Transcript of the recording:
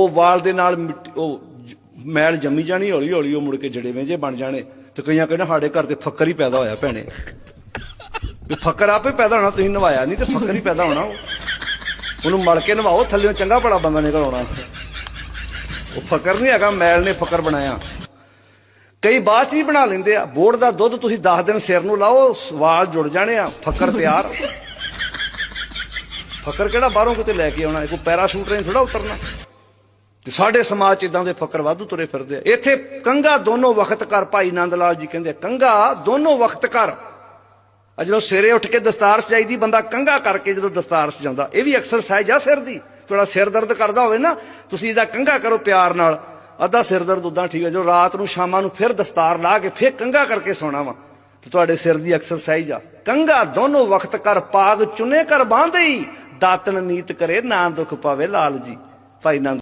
ਉਹ ਵਾਲ ਦੇ ਨਾਲ ਮਿੱਟੀ- ਉਹ ਜ- ਮੈਲ ਜੰਮੀ ਜਾਣੀ ਹੌਲੀ ਹੌਲੀ ਉਹ ਮੁੜ ਕੇ ਜੜੇਵੇਂ ਜੇ ਬਣ ਜਾਣੇ। ਤੇ ਕਈਆਂ ਕਹਿੰਦੇ ਸਾਡੇ ਘਰ ਤੇ ਫੱਕਰ ਹੀ ਪੈਦਾ ਹੋਇਆ ਭੈਣੇ। ਵੀ ਫੱਕਰ ਆਪੇ ਪੈਦਾ ਹੋਣਾ, ਤੁਸੀਂ ਨਵਾਇਆ ਨਹੀਂ ਤੇ ਫੱਕਰ ਹੀ ਪੈਦਾ ਹੋਣਾ ਉਹ। ਉਹਨੂੰ ਮਲ ਕੇ ਨਵਾਓ, ਥੱਲੇੋਂ ਚੰਗਾ ਭਲਾ ਬੰਦਾ ਨਿਕਲ ਆਉਣਾ। ਉਹ ਫੱਕਰ ਨਹੀਂ ਹੈਗਾ, ਮੈਲ ਨੇ ਫੱਕਰ ਬਣਾਇਆ। ਕਈ ਬਾਅਦ ਚ ਵੀ ਬਣਾ ਲੈਂਦੇ ਆ। ਬੋੜ ਦਾ ਦੁੱਧ ਤੁਸੀਂ 10 ਦਿਨ ਸਿਰ ਨੂੰ ਲਾਓ ਵਾਲ ਜੁੜ ਜਾਣੇ ਆ, ਫੱਕਰ ਤਿਆਰ। ਫੱਕਰ ਕਿਹੜਾ ਬਾਹਰੋਂ ਕਿਤੇ ਲੈ ਕੇ ਆਉਣਾ, ਇਹ ਕੋਈ ਪੈਰਾਸ਼ੂਟ ਨਹੀਂ ਥੋੜਾ ਉਤਰਨਾ। ਤੇ ਸਾਡੇ ਸਮਾਜ ਚ ਇਦਾਂ ਦੇ ਫਕਰ ਵਾਧੂ ਤੁਰੇ ਫਿਰਦੇ ਆ। ਇੱਥੇ ਕੰਗਾ ਦੋਨੋਂ ਵਕਤ ਕਰ ਭਾਈ ਨੰਦ ਲਾਲ ਜੀ ਕਹਿੰਦੇ ਆ, ਕੰਗਾ ਦੋਨੋਂ ਵਕਤ ਕਰ। ਆ ਜਦੋਂ ਸਵੇਰੇ ਉੱਠ ਕੇ ਦਸਤਾਰ ਸਜਾਈਦੀ ਬੰਦਾ ਕੰਗਾ ਕਰਕੇ ਜਦੋਂ ਦਸਤਾਰ ਸਜਾਉਂਦਾ ਇਹ ਵੀ ਐਕਸਰਸਾਈਜ਼ ਆ ਸਿਰ ਦੀ। ਤੁਹਾਡਾ ਸਿਰ ਦਰਦ ਕਰਦਾ ਹੋਵੇ ਨਾ ਤੁਸੀਂ ਇਹਦਾ ਕੰਗਾ ਕਰੋ ਪਿਆਰ ਨਾਲ। ਅੱਧਾ ਸਿਰ ਦਰਦ ਉਦਾਂ ਠੀਕ ਹੈ ਜੋ ਰਾਤ ਨੂੰ ਸ਼ਾਮਾਂ ਨੂੰ ਫਿਰ ਦਸਤਾਰ ਲਾ ਕੇ ਫਿਰ ਕੰਗਾ ਕਰਕੇ ਸੌਣਾ ਵਾ ਤੇ ਤੁਹਾਡੇ ਸਿਰ ਦੀ ਐਕਸਰਸਾਈਜ਼ ਆ। ਕੰਗਾ ਦੋਨੋਂ ਵਕਤ ਕਰ ਪਾਗ ਚੁਨੇ ਕਰ ਬਾਂਧਈ ਦਾਤਨ ਨੀਤ ਕਰੇ ਨਾ ਦੁੱਖ ਪਾਵੇ ਲਾਲ ਜੀ। ਭਾਈ ਨੰਦ